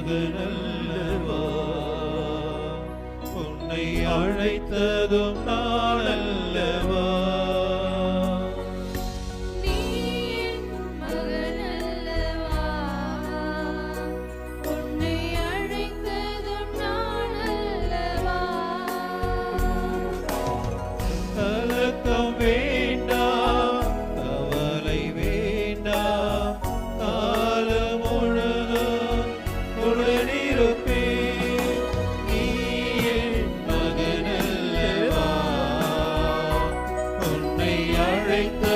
மகனல்லவா? உன்னை அழைத்ததும் நான் அல்லவா make the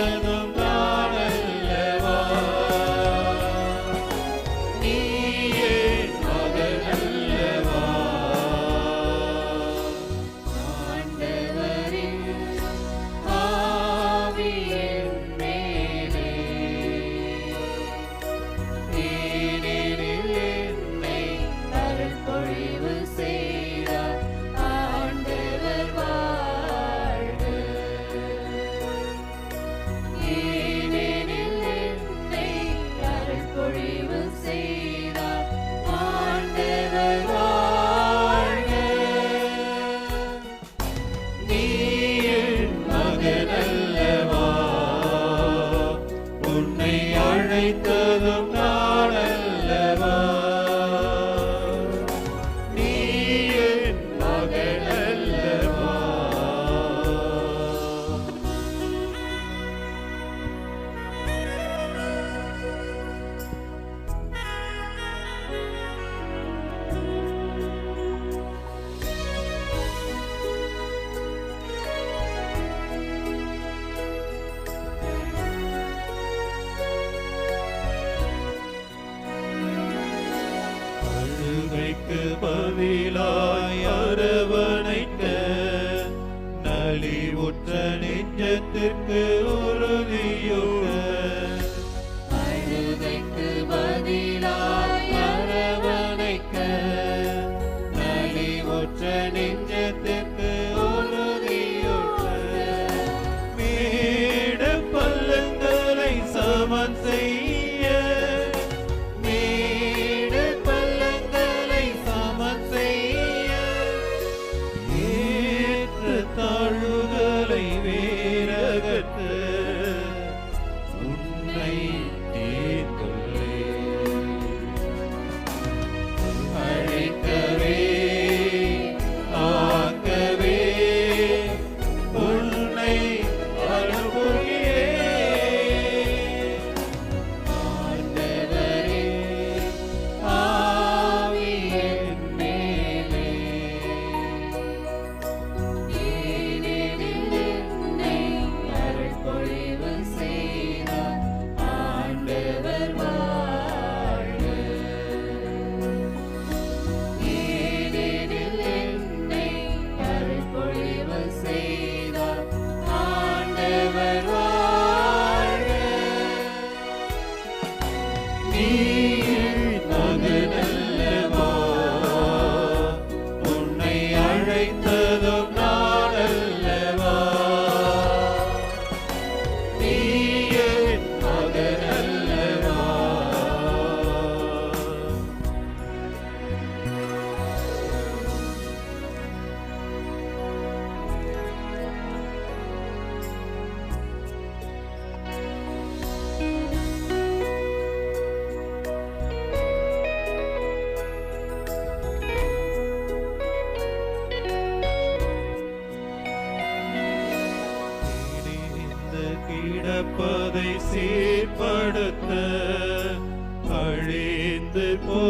நலிக்கு பதிலாய் அரவணைத்த நலிவுற்ற நெஞ்சத்திற்கு உறுதியுள்ள அழுகைக்கு பதிலாய் அரவணைக்க. நலிவுற்ற நெஞ்சத்திற்கு உறுதியுள்ள மேட பள்ளங்களை சமன் செய்ய the கிடப்பதை சீர்படுத்த அழிந்து போ.